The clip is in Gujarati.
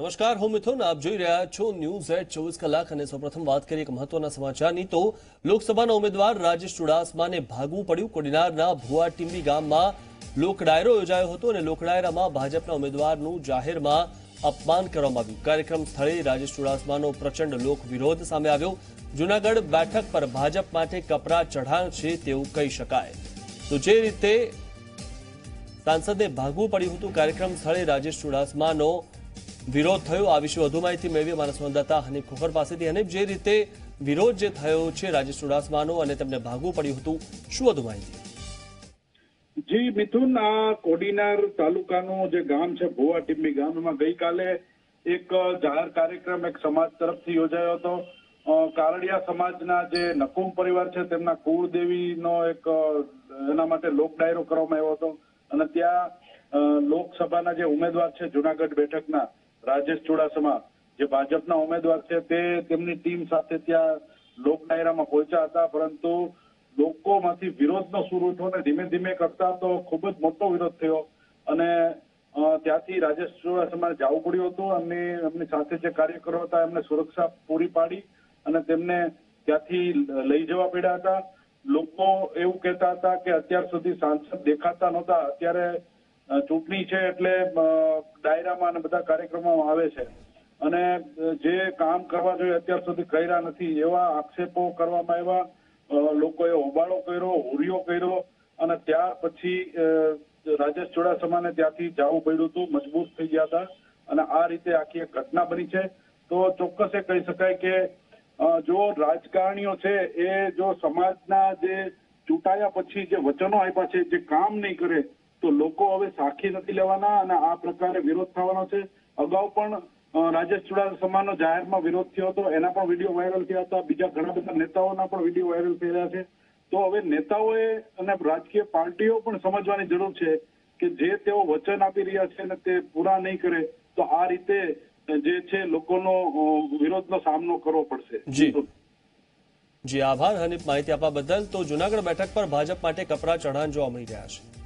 નમસ્કાર, હું મિથુન. આપ જોઈ રહ્યા છો ન્યૂઝ એટ ચોવીસ કલાક અને સૌપ્રથમ વાત કરીએ એક મહત્વના સમાચારની તો લોકસભાના ઉમેદવાર રાજેશ ચુડાસમાને ભાગવું પડ્યું. કોડીનારના ભુવા ટીંબી ગામમાં લોકડાયરો યોજાયો હતો અને લોકડાયરામાં ભાજપના ઉમેદવારનું જાહેરમાં અપમાન કરવામાં આવ્યું. કાર્યક્રમ સ્થળે રાજેશ ચુડાસમાનો પ્રચંડ લોક વિરોધ સામે આવ્યો. જૂનાગઢ બેઠક પર ભાજપ માટે કપરા ચઢાણ છે તેવું કહી શકાય. તો જે રીતે સાંસદને ભાગવું પડ્યું હતું, કાર્યક્રમ સ્થળે રાજેશ ચુડાસમાનો વિરોધ થયો. આ વિશે વધુ માહિતી મેળવી અમારા સંવાદદાતા હનીફ ખોખર પાસેથી. હનીફ, જે રીતે વિરોધ જે થયો છે રાજેશ ચુડાસમાનો અને તેમને ભાગવું પડ્યું હતું, શું વધુ માહિતી? જી, મિથુન, આ કોડીનાર તાલુકાનું જે ગામ છે, ભુવા ટીમ્બી ગામ એમાં ગઈકાલે એક જાહેર કાર્યક્રમ એક સમાજ તરફથી યોજાયો હતો. કારડિયા સમાજના જે નકુમ પરિવાર છે, તેમના કુળદેવીનો એક એના માટે લોક ડાયરો કરવામાં આવ્યો હતો. અને ત્યાં લોકસભાના જે ઉમેદવાર છે, જુનાગઢ બેઠકના રાજેશ ચુડાસમા, જે ભાજપના ઉમેદવાર છે, તે તેમની ટીમ સાથે ત્યાં લોક ડાયરામાં પહોંચ્યા હતા, પરંતુ લોકોમાંથી વિરોધનો સુર ઉઠ્યો અને ધીમે ધીમે કરતા તો ખૂબ જ મોટો વિરોધ થયો. અને ત્યાંથી રાજેશ ચુડાસમાને જવું પડ્યું હતું, અને એમની સાથે જે કાર્યકરો હતા, એમને સુરક્ષા પૂરી પાડી અને તેમને ત્યાંથી લઈ જવા પડ્યા હતા. લોકો એવું કહેતા હતા કે અત્યાર સુધી સાંસદ દેખાતા નહોતા. અત્યારે ચૂંટણી છે એટલે ડાયરામાં અને બધા કાર્યક્રમોમાં આવે છે. અને જે કામ કરવા જોઈએ અત્યાર સુધી કર્યા નથી એવા આક્ષેપો કરવામાં આવ્યા. લોકોએ હોબાળો કર્યો, હુરિયો કર્યો અને ત્યાર પછી રાજેશ ચુડાસમાને ત્યાંથી જવું પડ્યું હતું, મજબૂર થઈ ગયા હતા અને આ રીતે આખી એક ઘટના બની છે. તો ચોક્કસ એ કહી શકાય કે જો રાજકારણીઓ છે એ જો સમાજના જે ચૂંટાયા પછી જે વચનો આપ્યા છે, જે કામ નહીં કરે તો લોકો હવે સાખી નથી લેવાના અને આ પ્રકારે વિરોધ થવાનો છે. અગાઉ પણ રાજેશ ચુડાસમાનો જાહેરમાં વિરોધ થયો હતો. એના પણ વીડિયો વાયરલ થયા હતા. બીજા ઘણા બધા નેતાઓના પણ વીડિયો વાયરલ થઈ રહ્યા છે. તો હવે નેતાઓએ અને રાજકીય પાર્ટીઓ પણ સમજવાની જરૂર છે કે જે તેઓ વચન આપી રહ્યા છે અને તે પૂરા નહીં કરે, તો આ રીતે જે છે લોકોનો વિરોધનો સામનો કરવો પડશે. જી. જી, આભાર. હનીફ, માહિતી આપવા બદલ. તો જુનાગઢ બેઠક પર ભાજપ માટે કપરા ચઢાણ જોવા મળી રહ્યા છે.